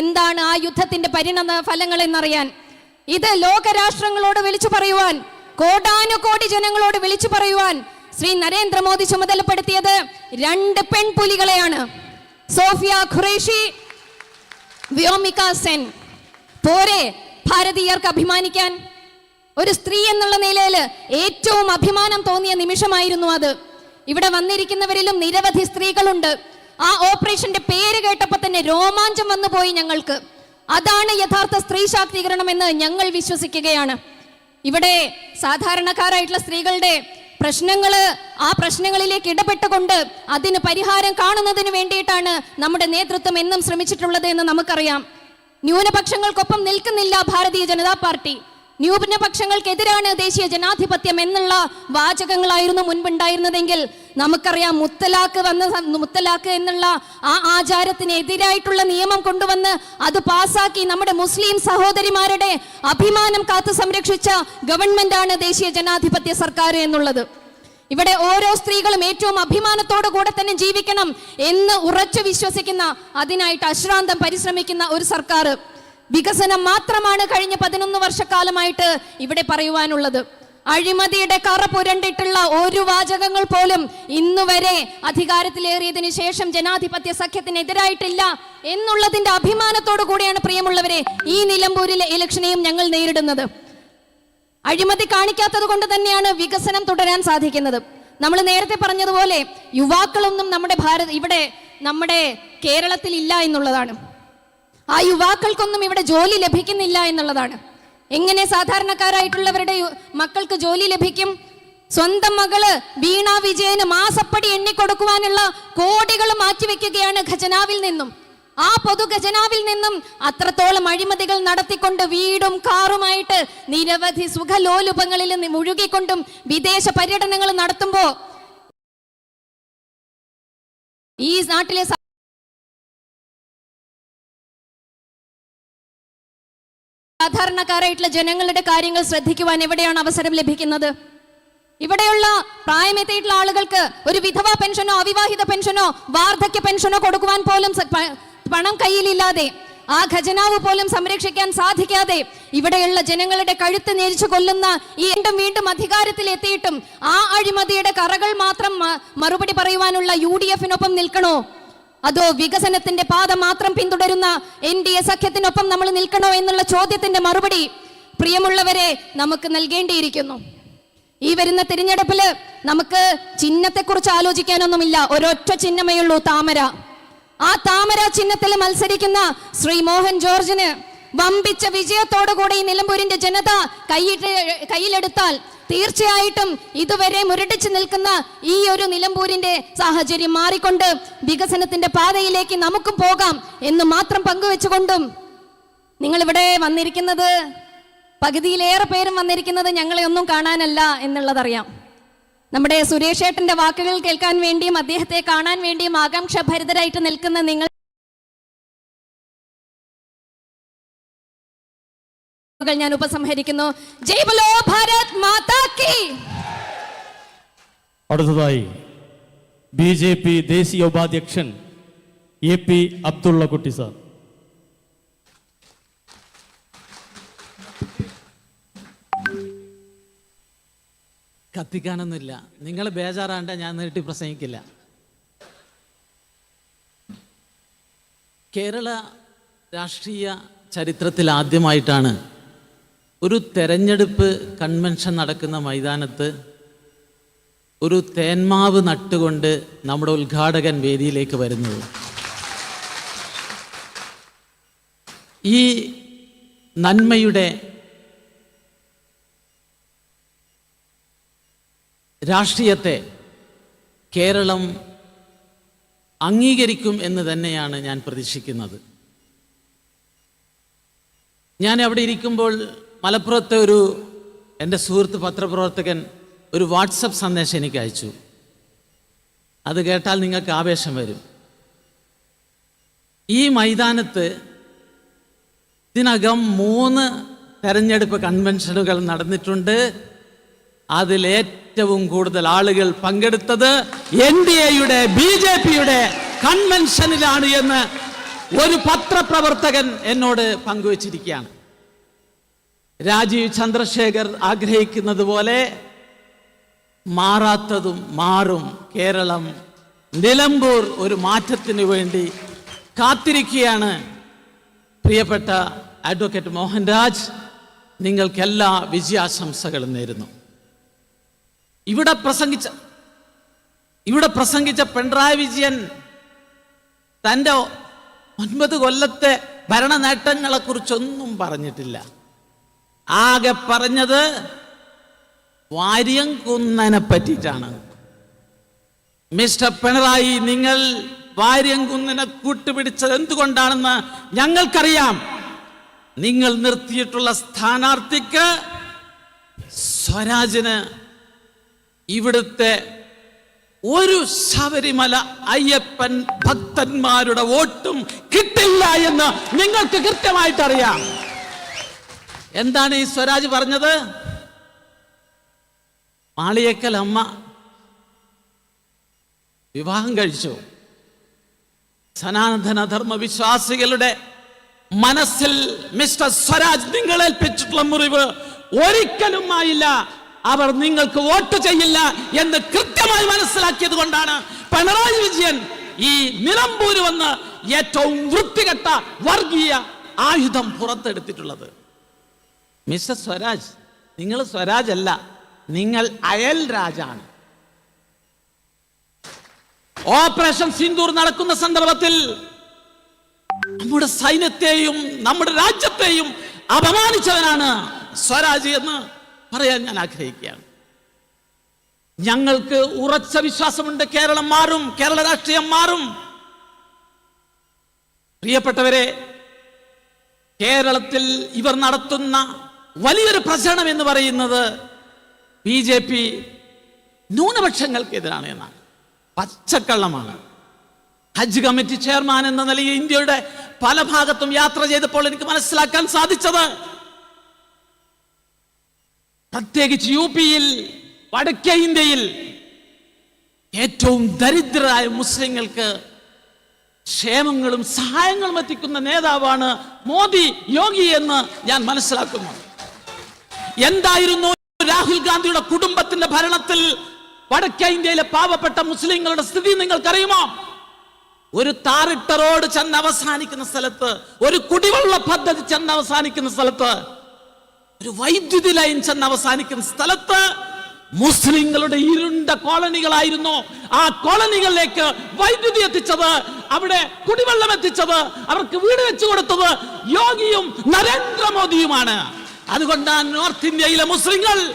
എന്താണ് ആ യുദ്ധത്തിന്റെ പരിണത ഫലങ്ങൾ എന്നറിയാൻ? ഇത് ലോകരാഷ്ട്രങ്ങളോട് വിളിച്ചു പറയുവാൻ കോടാനുകോടി ജനങ്ങളോട് വിളിച്ചു പറയുവാൻ ശ്രീ നരേന്ദ്രമോദി ചുമതലപ്പെടുത്തിയത് രണ്ട് പെൺപുലികളെയാണ്. സോഫിയ ഖുറേഷി വ്യോമിക സെൻ. പോരെ ഭാരതീയർക്ക് അഭിമാനിക്കാൻ? ഒരു സ്ത്രീ എന്നുള്ള നിലയിൽ ഏറ്റവും അഭിമാനം തോന്നിയ നിമിഷമായിരുന്നു അത്. ഇവിടെ വന്നിരിക്കുന്നവരിലും നിരവധി സ്ത്രീകളുണ്ട്. ആ ഓപ്പറേഷന്റെ പേര് കേട്ടപ്പോൾ തന്നെ രോമാഞ്ചം വന്നു പോയി ഞങ്ങൾക്ക്. അതാണ് യഥാർത്ഥ സ്ത്രീ ശാക്തീകരണം എന്ന് ഞങ്ങൾ വിശ്വസിക്കുകയാണ്. ഇവിടെ സാധാരണക്കാരായിട്ടുള്ള സ്ത്രീകളുടെ പ്രശ്നങ്ങൾ ആ പ്രശ്നങ്ങളിലേക്ക് ഇടപെട്ടുകൊണ്ട് അതിന് പരിഹാരം കാണുന്നതിന് വേണ്ടിയിട്ടാണ് നമ്മുടെ നേതൃത്വം എന്നും ശ്രമിച്ചിട്ടുള്ളത് എന്ന് നമുക്കറിയാം. ന്യൂനപക്ഷങ്ങൾക്കൊപ്പം നിൽക്കുന്നില്ല ഭാരതീയ ജനതാ പാർട്ടി. ന്യൂനപക്ഷങ്ങൾക്കെതിരാണ് ദേശീയ ജനാധിപത്യം എന്നുള്ള വാചകങ്ങളായിരുന്നു മുൻപുണ്ടായിരുന്നതെങ്കിൽ നമുക്കറിയാം മുത്തലാക്ക് വന്ന മുത്തലാക്ക് എന്നുള്ള ആ ആചാരത്തിനെതിരായിട്ടുള്ള നിയമം കൊണ്ടുവന്ന് അത് പാസാക്കി നമ്മുടെ മുസ്ലിം സഹോദരിമാരുടെ അഭിമാനം കാത്തു സംരക്ഷിച്ച ഗവൺമെന്റാണ് ദേശീയ ജനാധിപത്യ സർക്കാർ എന്നുള്ളത്. ഇവിടെ ഓരോ സ്ത്രീകളും ഏറ്റവും അഭിമാനത്തോടു കൂടെ തന്നെ ജീവിക്കണം എന്ന് ഉറച്ചു വിശ്വസിക്കുന്ന അതിനായിട്ട് അശ്രാന്തം പരിശ്രമിക്കുന്ന ഒരു സർക്കാർ. വികസനം മാത്രമാണ് കഴിഞ്ഞ പതിനൊന്ന് വർഷക്കാലമായിട്ട് ഇവിടെ പറയുവാനുള്ളത്. അഴിമതിയുടെ കറ പുരണ്ടിട്ടുള്ള ഒരു വാചകങ്ങൾ പോലും ഇന്നു വരെ അധികാരത്തിലേറിയതിനു ശേഷം ജനാധിപത്യ സഖ്യത്തിനെതിരായിട്ടില്ല എന്നുള്ളതിന്റെ അഭിമാനത്തോടു കൂടിയാണ് പ്രിയമുള്ളവരെ ഈ നിലമ്പൂരിലെ ഇലക്ഷനെയും ഞങ്ങൾ നേരിടുന്നത്. അഴിമതി കാണിക്കാത്തത് കൊണ്ട് തന്നെയാണ് വികസനം തുടരാൻ സാധിക്കുന്നത്. നമ്മൾ നേരത്തെ പറഞ്ഞതുപോലെ യുവാക്കളൊന്നും നമ്മുടെ ഭാരത് ഇവിടെ നമ്മുടെ കേരളത്തിൽ ഇല്ല എന്നുള്ളതാണ്. ആ യുവാക്കൾക്കൊന്നും ഇവിടെ ജോലി ലഭിക്കുന്നില്ല എന്നുള്ളതാണ്. എങ്ങനെ സാധാരണക്കാരായിട്ടുള്ളവരുടെ മക്കൾക്ക് ജോലി ലഭിക്കും? സ്വന്തം മകൾ വീണ വിജയന് മാസപ്പടി എണ്ണിക്കൊടുക്കുവാനുള്ള കോടികൾ മാറ്റിവെക്കുകയാണ് ഖജനാവിൽ നിന്നും. ആ പൊതു ഖജനാവിൽ നിന്നും അത്രത്തോളം അഴിമതികൾ നടത്തിക്കൊണ്ട് വീടും കാറുമായിട്ട് നിരവധി സുഖലോലുപങ്ങളിൽ മുഴുകിക്കൊണ്ടും വിദേശ പര്യടനങ്ങൾ നടത്തുമ്പോ ഈ നാട്ടിലെ സാധാരണക്കാരായിട്ടുള്ള ജനങ്ങളുടെ കാര്യങ്ങൾ ശ്രദ്ധിക്കുവാൻ എവിടെയാണ് അവസരം ലഭിക്കുന്നത്? ഇവിടെയുള്ള പ്രായമെത്തിയിട്ടുള്ള ആളുകൾക്ക് ഒരു വിധവ പെൻഷനോ അവിവാഹിത പെൻഷനോ വാർദ്ധക്യ പെൻഷനോ കൊടുക്കുവാൻ പോലും പണം കയ്യിലില്ലാതെ ആ ഖജനാവ് പോലും സംരക്ഷിക്കാൻ സാധിക്കാതെ ഇവിടെയുള്ള ജനങ്ങളുടെ കഴുത്ത് നേരിച്ചു കൊല്ലുന്ന ഈ വീണ്ടും വീണ്ടും അധികാരത്തിൽ എത്തിയിട്ടും ആ അഴിമതിയുടെ കറകൾ മാത്രം മറുപടി പറയുവാനുള്ള യു ഡി എഫിനൊപ്പം നിൽക്കണോ? അതോ വികസനത്തിന്റെ പാത മാത്രം പിന്തുടരുന്ന എൻ ഡി എ സഖ്യത്തിനൊപ്പം നമ്മൾ നിൽക്കണോ എന്നുള്ള ചോദ്യത്തിന്റെ മറുപടി പ്രിയമുള്ളവരെ നമുക്ക് നൽകേണ്ടിയിരിക്കുന്നു. ഈ വരുന്ന തിരഞ്ഞെടുപ്പിൽ നമുക്ക് ചിഹ്നത്തെക്കുറിച്ച് ആലോചിക്കാനൊന്നുമില്ല. ഒരൊറ്റ ചിഹ്നമേ ഉള്ളൂ താമര. ആ താമര ചിഹ്നത്തിൽ മത്സരിക്കുന്ന ശ്രീ മോഹൻ ജോർജിന് വമ്പിച്ച വിജയത്തോടുകൂടി നിലമ്പൂരിന്റെ ജനത കൈയിട്ട് കയ്യിലെടുത്താൽ തീർച്ചയായിട്ടും ഇതുവരെ മുരടിച്ചു നിൽക്കുന്ന ഈ ഒരു നിലമ്പൂരിന്റെ സാഹചര്യം മാറിക്കൊണ്ട് വികസനത്തിന്റെ പാതയിലേക്ക് നമുക്കും പോകാം എന്ന് മാത്രം പങ്കുവെച്ചുകൊണ്ടും നിങ്ങൾ ഇവിടെ വന്നിരിക്കുന്നത് പകുതിയിലേറെ പേരും വന്നിരിക്കുന്നത് ഞങ്ങളെ ഒന്നും കാണാനല്ല എന്നുള്ളതറിയാം. നമ്മുടെ സുരേഷ് ഏട്ടന്റെ വാക്കുകൾ കേൾക്കാൻ വേണ്ടിയും അദ്ദേഹത്തെ കാണാൻ വേണ്ടിയും ആകാംക്ഷ ഭരിതരായിട്ട് നിൽക്കുന്ന നിങ്ങൾ ഞാൻ ഉപസംഹരിക്കുന്നു. ജയ് ബലോ ഭാരത് മാതാക്കി കി. അടുത്തതായി ബി ജെ പി ദേശീയ ഉപാധ്യക്ഷൻ എ പി അബ്ദുള്ള കുട്ടി സാർ. കത്തിക്കാനൊന്നുമില്ല. നിങ്ങൾ ബേജാറാണ്ട ഞാൻ നേരിട്ട് പ്രസംഗിക്കില്ല. കേരള രാഷ്ട്രീയ ചരിത്രത്തിൽ ആദ്യമായിട്ടാണ് ഒരു തെരഞ്ഞെടുപ്പ് കൺവെൻഷൻ നടക്കുന്ന മൈതാനത്ത് ഒരു തേന്മാവ് നട്ടുകൊണ്ട് നമ്മുടെ ഉദ്ഘാടകൻ വേദിയിലേക്ക് വരുന്നത്. ഈ നന്മയുടെ രാഷ്ട്രീയത്തെ കേരളം അംഗീകരിക്കും എന്ന് തന്നെയാണ് ഞാൻ പ്രതീക്ഷിക്കുന്നത്. ഞാൻ അവിടെ ഇരിക്കുമ്പോൾ മലപ്പുറത്തെ ഒരു എന്റെ സുഹൃത്ത് പത്രപ്രവർത്തകൻ ഒരു വാട്സപ്പ് സന്ദേശം എനിക്ക് അയച്ചു. അത് കേട്ടാൽ നിങ്ങൾക്ക് ആവേശം വരും. ഈ മൈതാനത്ത് ഇതിനകം മൂന്ന് തെരഞ്ഞെടുപ്പ് കൺവെൻഷനുകൾ നടന്നിട്ടുണ്ട്. അതിലേറ്റവും കൂടുതൽ ആളുകൾ പങ്കെടുത്തത് എൻ ഡി എയുടെ ബി ജെ പിയുടെ കൺവെൻഷനിലാണ് എന്ന് ഒരു പത്രപ്രവർത്തകൻ എന്നോട് പങ്കുവച്ചിരിക്കുകയാണ്. രാജീവ് ചന്ദ്രശേഖർ ആഗ്രഹിക്കുന്നത് പോലെ മാറാത്തതും മാറും കേരളം. നിലമ്പൂർ ഒരു മാറ്റത്തിന് വേണ്ടി കാത്തിരിക്കുകയാണ് പ്രിയപ്പെട്ട അഡ്വക്കേറ്റ് മോഹൻരാജ്. നിങ്ങൾക്കെല്ലാ വിജയാശംസകളും നേരുന്നു. ഇവിടെ പ്രസംഗിച്ച ഇവിടെ പ്രസംഗിച്ച പിണറായി വിജയൻ തന്റെ ഒൻപത് കൊല്ലത്തെ ഭരണ നേട്ടങ്ങളെക്കുറിച്ചൊന്നും പറഞ്ഞിട്ടില്ല. ആകെ പറഞ്ഞത് വാര്യം കുന്നനെ പറ്റിയിട്ടാണ്. മിസ്റ്റർ പിണറായി നിങ്ങൾ വാര്യം കുന്നനെ കൂട്ടുപിടിച്ചത് എന്തുകൊണ്ടാണെന്ന് ഞങ്ങൾക്കറിയാം. നിങ്ങൾ നിർത്തിയിട്ടുള്ള സ്ഥാനാർത്ഥിക്ക് സ്വരാജിന് ഇവിടുത്തെ ഒരു ശബരിമല അയ്യപ്പൻ ഭക്തന്മാരുടെ വോട്ടും കിട്ടില്ല എന്ന് നിങ്ങൾക്ക് കൃത്യമായിട്ട് അറിയാം എന്താണ് ഈ സ്വരാജ് പറഞ്ഞത്? മാളിയേക്കൽ അമ്മ വിവാഹം കഴിച്ചു. സനാതന ധർമ്മ വിശ്വാസികളുടെ മനസ്സിൽ മിസ്റ്റർ സ്വരാജ് നിങ്ങൾ ഏൽപ്പിച്ചിട്ടുള്ള മുറിവ് ഒരിക്കലും ആയില്ല. അവർ നിങ്ങൾക്ക് വോട്ട് ചെയ്യില്ല എന്ന് കൃത്യമായി മനസ്സിലാക്കിയത് കൊണ്ടാണ് പിണറായി വിജയൻ ഈ നിലമ്പൂര് വന്ന് ഏറ്റവും വൃത്തികെട്ട വർഗീയ ആയുധം പുറത്തെടുത്തിട്ടുള്ളത്. മിസ്റ്റർ സ്വരാജ് നിങ്ങൾ സ്വരാജ് അല്ല നിങ്ങൾ അയൽ രാജാണ്. ഓപ്പറേഷൻ സിന്ദൂർ നടക്കുന്ന സന്ദർഭത്തിൽ നമ്മുടെ സൈന്യത്തെയും നമ്മുടെ രാജ്യത്തെയും അപമാനിച്ചവനാണ് സ്വരാജ് എന്ന് പറയാൻ ഞാൻ ആഗ്രഹിക്കുകയാണ്. ഞങ്ങൾക്ക് ഉറച്ച വിശ്വാസമുണ്ട് കേരളം മാറും കേരള രാഷ്ട്രീയം മാറും. പ്രിയപ്പെട്ടവരെ കേരളത്തിൽ ഇവർ നടത്തുന്ന വലിയൊരു പ്രചരണം എന്ന് പറയുന്നത് ബി ജെ പി ന്യൂനപക്ഷങ്ങൾക്കെതിരാണ് എന്നാണ്. പച്ചക്കള്ളമാണ്. ഹജ്ജ് കമ്മിറ്റി ചെയർമാൻ എന്ന നിലയിൽ ഇന്ത്യയുടെ പല ഭാഗത്തും യാത്ര ചെയ്തപ്പോൾ എനിക്ക് മനസ്സിലാക്കാൻ സാധിച്ചത് പ്രത്യേകിച്ച് യു പിയിൽ വടക്കേ ഇന്ത്യയിൽ ഏറ്റവും ദരിദ്രരായ മുസ്ലിങ്ങൾക്ക് ക്ഷേമങ്ങളും സഹായങ്ങളും എത്തിക്കുന്ന നേതാവാണ് മോദി യോഗി എന്ന് ഞാൻ മനസ്സിലാക്കുന്നു. എന്തായിരുന്നു രാഹുൽ ഗാന്ധിയുടെ കുടുംബത്തിന്റെ ഭരണത്തിൽ വടക്കേ ഇന്ത്യയിലെ പാവപ്പെട്ട മുസ്ലിങ്ങളുടെ സ്ഥിതി നിങ്ങൾക്കറിയുമോ? ഒരു താറിട്ട റോഡ് ചെന്ന് അവസാനിക്കുന്ന സ്ഥലത്ത് ഒരു കുടിവെള്ള പദ്ധതി ചെന്ന് അവസാനിക്കുന്ന സ്ഥലത്ത് ഒരു വൈദ്യുതി ലൈൻ ചെന്ന് അവസാനിക്കുന്ന സ്ഥലത്ത് മുസ്ലിങ്ങളുടെ ഇരുണ്ട കോളനികളായിരുന്നു. ആ കോളനികളിലേക്ക് വൈദ്യുതി എത്തിച്ചത് അവിടെ കുടിവെള്ളം എത്തിച്ചത് അവർക്ക് വീട് വെച്ചു കൊടുത്തത് യോഗിയും നരേന്ദ്രമോദിയുമാണ്. അതുകൊണ്ടാണ് നോർത്ത് ഇന്ത്യയിലെ മുസ്ലിങ്ങൾ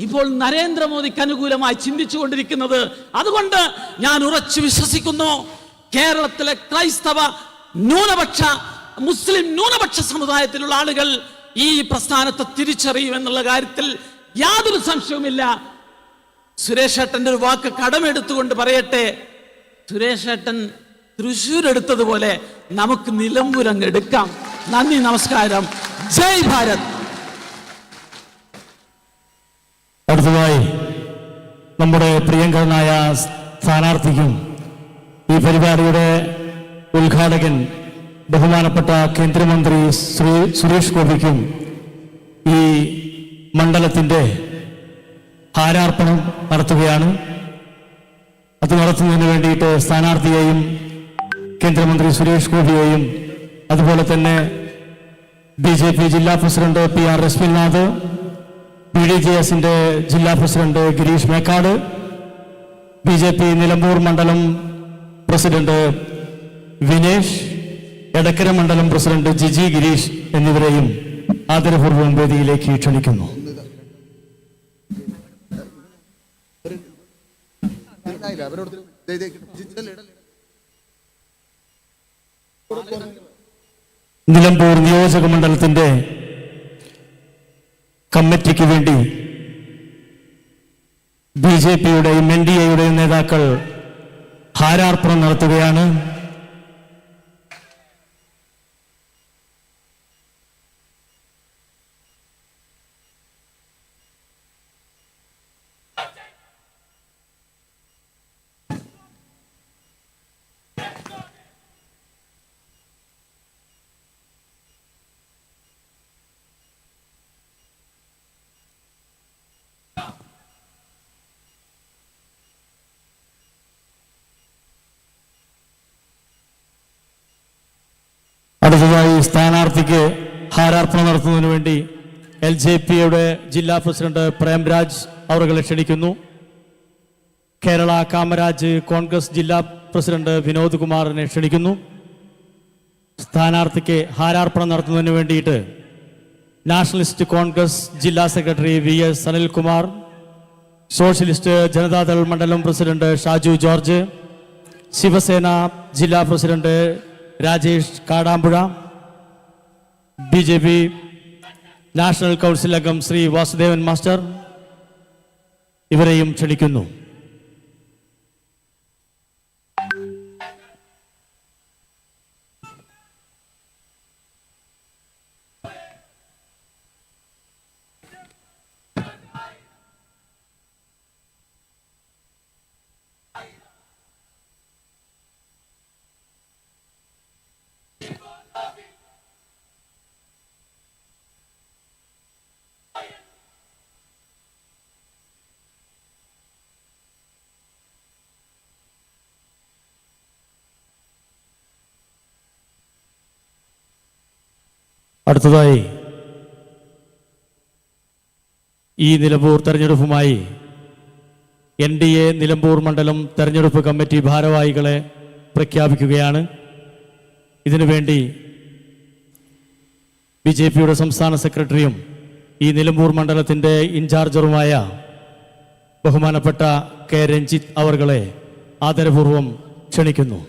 ഇപ്പോൾ നരേന്ദ്രമോദിക്ക് അനുകൂലമായി ചിന്തിച്ചുകൊണ്ടിരിക്കുന്നത്. അതുകൊണ്ട് ഞാൻ ഉറച്ചു വിശ്വസിക്കുന്നു കേരളത്തിലെ ക്രൈസ്തവ ന്യൂനപക്ഷ മുസ്ലിം ന്യൂനപക്ഷ സമുദായത്തിലുള്ള ആളുകൾ ഈ പ്രസ്ഥാനത്തെ തിരിച്ചറിയും എന്നുള്ള കാര്യത്തിൽ യാതൊരു സംശയവുമില്ല. സുരേഷ് ഏട്ടന്റെ ഒരു വാക്ക് കടമെടുത്തുകൊണ്ട് പറയട്ടെ. സുരേഷ് ഏട്ടൻ തൃശൂർ എടുത്തതുപോലെ നമുക്ക് നിലമ്പൂരങ്ങ് എടുക്കാം. നന്ദി നമസ്കാരം. ജയ് ഭാരത്. അടുത്തതായി നമ്മുടെ പ്രിയങ്കരനായ സ്ഥാനാർത്ഥിക്കും ഈ പരിപാടിയുടെ ഉദ്ഘാടകൻ ബഹുമാനപ്പെട്ട കേന്ദ്രമന്ത്രി ശ്രീ സുരേഷ് ഗോപിക്കും ഈ മണ്ഡലത്തിന്റെ ഹാരാർപ്പണം നടത്തുകയാണ്. അത് നടത്തുന്നതിന് വേണ്ടിയിട്ട് സ്ഥാനാർത്ഥിയെയും കേന്ദ്രമന്ത്രി സുരേഷ് ഗോപിയെയും അതുപോലെ തന്നെ ബി ജെ പി ജില്ലാ president P R Rashminath B D J എസിന്റെ ജില്ലാ president Girish Mekkad B J P Nilambur മണ്ഡലം പ്രസിഡന്റ് വിനേഷ് എടക്കര മണ്ഡലം പ്രസിഡന്റ് ജിജി ഗിരീഷ് എന്നിവരെയും ആദരപൂർവം വേദിയിലേക്ക് ക്ഷണിക്കുന്നു. നിലമ്പൂർ നിയോജക മണ്ഡലത്തിന്റെ കമ്മിറ്റിക്ക് വേണ്ടി ബി ജെ പിയുടെയും എൻ ഡി എയുടെയും നേതാക്കൾ ഹാരാർപ്പണം നടത്തുകയാണ്. സ്ഥാനാർത്ഥിക്ക് ഹാരാർപ്പണം നടത്തുന്നതിന് വേണ്ടി എൽ ജെ പിയുടെ ജില്ലാ പ്രസിഡന്റ് പ്രേംരാജ് അവരെ ക്ഷണിക്കുന്നു. കേരള കാമരാജ് കോൺഗ്രസ് ജില്ലാ പ്രസിഡന്റ് വിനോദ് കുമാറിനെ ക്ഷണിക്കുന്നു. സ്ഥാനാർത്ഥിക്ക് ഹാരാർപ്പണം നടത്തുന്നതിന് വേണ്ടിയിട്ട് നാഷണലിസ്റ്റ് കോൺഗ്രസ് ജില്ലാ secretary V S Sanilkumar socialist Janata Dal മണ്ഡലം പ്രസിഡന്റ് ഷാജു ജോർജ് ശിവസേന ജില്ലാ president Rajesh Kadampuzha B J P national council അംഗം ശ്രീ വാസുദേവൻ മാസ്റ്റർ ഇവരെയും ക്ഷണിക്കുന്നു. അടുത്തതായി ഈ നിലമ്പൂർ തെരഞ്ഞെടുപ്പുമായി എൻ ഡി എ നിലമ്പൂർ മണ്ഡലം തെരഞ്ഞെടുപ്പ് കമ്മിറ്റി ഭാരവാഹികളെ പ്രഖ്യാപിക്കുകയാണ്. ഇതിനുവേണ്ടി ബി ജെ പിയുടെ സംസ്ഥാന സെക്രട്ടറിയും ഈ നിലമ്പൂർ മണ്ഡലത്തിന്റെ ഇൻചാർജറുമായ ബഹുമാനപ്പെട്ട കെ രഞ്ജിത്ത് അവർകളെ ആദരപൂർവം ക്ഷണിക്കുന്നു.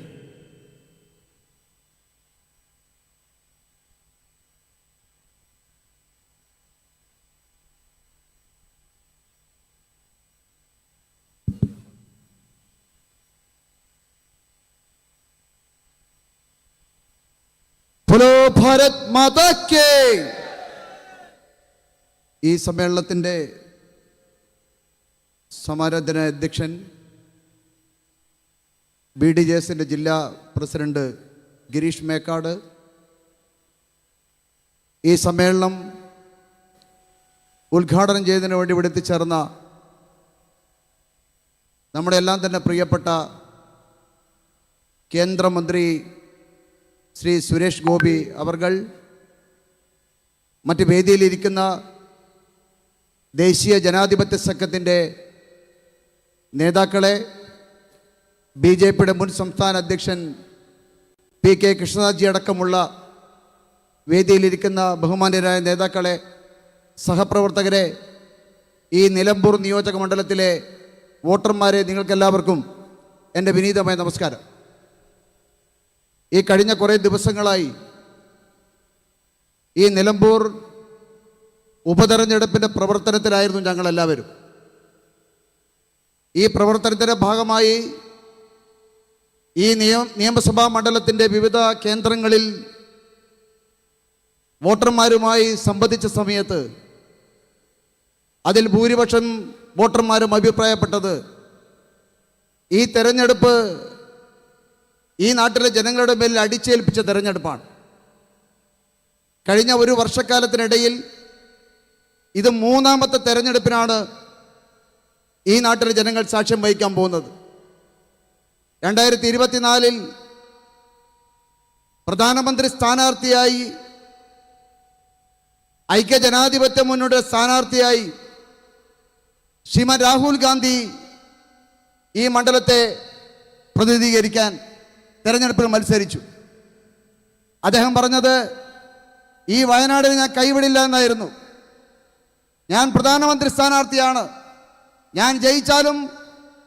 ബോലോ ഭാരത് മാതാ കേ ഈ സമ്മേളനത്തിന്റെ സമാരാധന അധ്യക്ഷൻ ബി ഡി ജെ എസിന്റെ ജില്ലാ പ്രസിഡന്റ് ഗിരീഷ് മേക്കാട്. ഈ സമ്മേളനം ഉദ്ഘാടനം ചെയ്തതിനു വേണ്ടി ഇവിടെ എത്തിച്ചേർന്ന നമ്മുടെ എല്ലാം തന്നെ പ്രിയപ്പെട്ട കേന്ദ്രമന്ത്രി ശ്രീ സുരേഷ് ഗോപി അവർ മറ്റ് വേദിയിലിരിക്കുന്ന ദേശീയ ജനാധിപത്യ സംഘത്തിന്റെ നേതാക്കളെ ബി ജെ പിയുടെ മുൻ സംസ്ഥാന അധ്യക്ഷൻ പി കെ കൃഷ്ണദാസ്ജി അടക്കമുള്ള വേദിയിലിരിക്കുന്ന ബഹുമാന്യരായ നേതാക്കളെ സഹപ്രവർത്തകരെ ഈ നിലമ്പൂർ നിയോജക മണ്ഡലത്തിലെ വോട്ടർമാരെ നിങ്ങൾക്കെല്ലാവർക്കും എന്റെ വിനീതമായ നമസ്കാരം. ഈ കഴിഞ്ഞ കുറേ ദിവസങ്ങളായി ഈ നിലമ്പൂർ ഉപതെരഞ്ഞെടുപ്പിന്റെ പ്രവർത്തനത്തിലായിരുന്നു ഞങ്ങളെല്ലാവരും. ഈ പ്രവർത്തനത്തിന്റെ ഭാഗമായി ഈ നിയമ നിയമസഭാ മണ്ഡലത്തിന്റെ വിവിധ കേന്ദ്രങ്ങളിൽ വോട്ടർമാരുമായി സംബന്ധിച്ച സമയത്ത് അതിൽ ഭൂരിപക്ഷം വോട്ടർമാരും അഭിപ്രായപ്പെട്ടത് ഈ തെരഞ്ഞെടുപ്പ് ഈ നാട്ടിലെ ജനങ്ങളുടെ മേലിൽ അടിച്ചേൽപ്പിച്ച തെരഞ്ഞെടുപ്പാണ്. കഴിഞ്ഞ ഒരു വർഷക്കാലത്തിനിടയിൽ ഇത് മൂന്നാമത്തെ തെരഞ്ഞെടുപ്പിനാണ് ഈ നാട്ടിലെ ജനങ്ങൾ സാക്ഷ്യം വഹിക്കാൻ പോകുന്നത്. രണ്ടായിരത്തി ഇരുപത്തിനാലിൽ പ്രധാനമന്ത്രി സ്ഥാനാർത്ഥിയായി ഐക്യജനാധിപത്യ മുന്നണിയുടെ സ്ഥാനാർത്ഥിയായി ശ്രീമാൻ രാഹുൽ ഗാന്ധി ഈ മണ്ഡലത്തെ പ്രതിനിധീകരിക്കാൻ തെരഞ്ഞെടുപ്പിൽ മത്സരിച്ചു. അദ്ദേഹം പറഞ്ഞത് ഈ വയനാടിനെ ഞാൻ കൈവിടില്ല എന്നായിരുന്നു. ഞാൻ പ്രധാനമന്ത്രി സ്ഥാനാർത്ഥിയാണ്. ഞാൻ ജയിച്ചാലും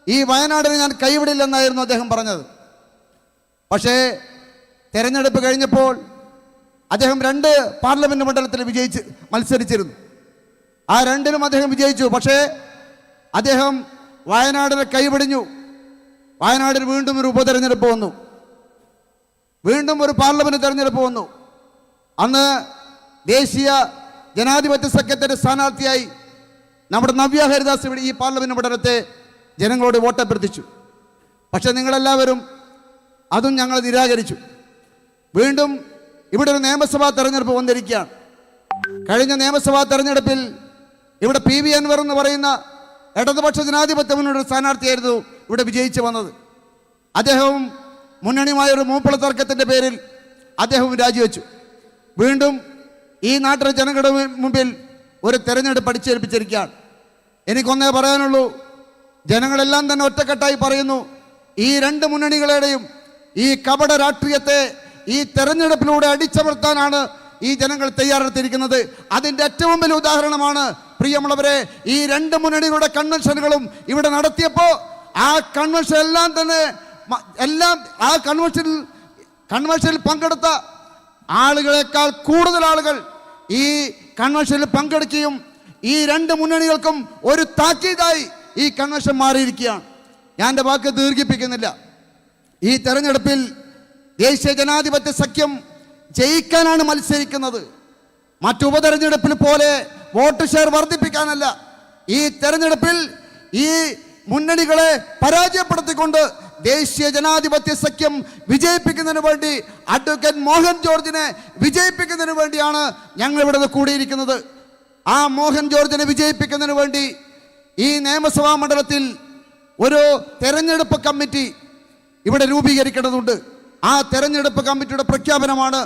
ഈ വയനാടിനെ ഞാൻ കൈവിടില്ലെന്നായിരുന്നു അദ്ദേഹം പറഞ്ഞത്. പക്ഷേ തെരഞ്ഞെടുപ്പ് കഴിഞ്ഞപ്പോൾ അദ്ദേഹം രണ്ട് പാർലമെന്റ് മണ്ഡലത്തിൽ വിജയിച്ച് മത്സരിച്ചിരുന്നു. ആ രണ്ടിലും അദ്ദേഹം വിജയിച്ചു. പക്ഷേ അദ്ദേഹം വയനാടിനെ കൈവിടിഞ്ഞു. വയനാടിന് വീണ്ടും ഒരു ഉപതെരഞ്ഞെടുപ്പ് വന്നു. വീണ്ടും ഒരു പാർലമെന്റ് തെരഞ്ഞെടുപ്പ് വന്നു. അന്ന് ദേശീയ ജനാധിപത്യ സഖ്യത്തിന്റെ സ്ഥാനാർത്ഥിയായി നമ്മുടെ നവ്യ ഹരിദാസ് ഇവിടെ ഈ പാർലമെന്റ് പഠനത്തെ ജനങ്ങളോട് വോട്ട് അഭ്യർത്ഥിച്ചു. പക്ഷെ നിങ്ങളെല്ലാവരും അതും ഞങ്ങൾ നിരാകരിച്ചു. വീണ്ടും ഇവിടെ ഒരു നിയമസഭാ തെരഞ്ഞെടുപ്പ് വന്നിരിക്കുകയാണ്. കഴിഞ്ഞ നിയമസഭാ തെരഞ്ഞെടുപ്പിൽ ഇവിടെ പി വി അൻവർ എന്ന് പറയുന്ന ഇടതുപക്ഷ ജനാധിപത്യ മുന്നോട്ട് സ്ഥാനാർത്ഥിയായിരുന്നു ഇവിടെ വിജയിച്ചു വന്നത്. അദ്ദേഹവും മുന്നണിയുമായ ഒരു മൂപ്പള തർക്കത്തിന്റെ പേരിൽ അദ്ദേഹവും രാജിവെച്ചു. വീണ്ടും ഈ നാട്ടിലെ ജനങ്ങളുടെ മുമ്പിൽ ഒരു തെരഞ്ഞെടുപ്പ് അടിച്ചേൽപ്പിച്ചിരിക്കുകയാണ്. എനിക്കൊന്നേ പറയാനുള്ളൂ ജനങ്ങളെല്ലാം തന്നെ ഒറ്റക്കെട്ടായി പറയുന്നു ഈ രണ്ട് മുന്നണികളുടെയും ഈ കപട രാഷ്ട്രീയത്തെ ഈ തെരഞ്ഞെടുപ്പിലൂടെ അടിച്ചമർത്താനാണ് ഈ ജനങ്ങൾ തയ്യാറെടുത്തിരിക്കുന്നത്. അതിന്റെ ഏറ്റവും വലിയ ഉദാഹരണമാണ് പ്രിയമുള്ളവരെ ഈ രണ്ട് മുന്നണികളുടെ കൺവെൻഷനുകളും ഇവിടെ നടത്തിയപ്പോൾ ആ കൺവെൻഷൻ എല്ലാം തന്നെ എല്ലാം ആ കൺവെൻഷനിൽ കൺവെൻഷനിൽ പങ്കെടുത്ത ആളുകളെക്കാൾ കൂടുതൽ ആളുകൾ ഈ കൺവെൻഷനിൽ പങ്കെടുക്കുകയും ഈ രണ്ട് മുന്നണികൾക്കും ഒരു താക്കീതായി ഈ കൺവെൻഷൻ മാറിയിരിക്കുകയാണ്. ഞാൻ എന്റെ വാക്ക് ദീർഘിപ്പിക്കുന്നില്ല. ഈ തെരഞ്ഞെടുപ്പിൽ ദേശീയ ജനാധിപത്യ സഖ്യം ജയിക്കാനാണ് മത്സരിക്കുന്നത്. മറ്റു ഉപതെരഞ്ഞെടുപ്പിൽ പോലെ വോട്ട് ഷെയർ വർദ്ധിപ്പിക്കാനല്ല. ഈ തെരഞ്ഞെടുപ്പിൽ ഈ മുന്നണികളെ പരാജയപ്പെടുത്തിക്കൊണ്ട് ദേശീയ ജനാധിപത്യ സഖ്യം വിജയിപ്പിക്കുന്നതിന് വേണ്ടി അഡ്വക്കേറ്റ് മോഹൻ ജോർജിനെ വിജയിപ്പിക്കുന്നതിന് വേണ്ടിയാണ് ഞങ്ങൾ ഇവിടെ കൂടിയിരിക്കുന്നത്. ആ മോഹൻ ജോർജിനെ വിജയിപ്പിക്കുന്നതിന് വേണ്ടി ഈ നിയമസഭാ മണ്ഡലത്തിൽ ഒരു തെരഞ്ഞെടുപ്പ് കമ്മിറ്റി ഇവിടെ രൂപീകരിക്കേണ്ടതുണ്ട്. ആ തെരഞ്ഞെടുപ്പ് കമ്മിറ്റിയുടെ പ്രഖ്യാപനമാണ്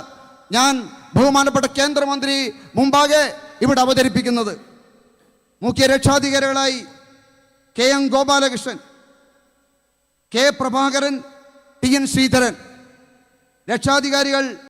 ഞാൻ ബഹുമാനപ്പെട്ട കേന്ദ്രമന്ത്രി മുമ്പാകെ ഇവിടെ അവതരിപ്പിക്കുന്നത്. മുഖ്യ രക്ഷാധികാരികളായി K M Gopalakrishnan K Prabhakaran T N Sreedharan. രക്ഷാധികാരികൾ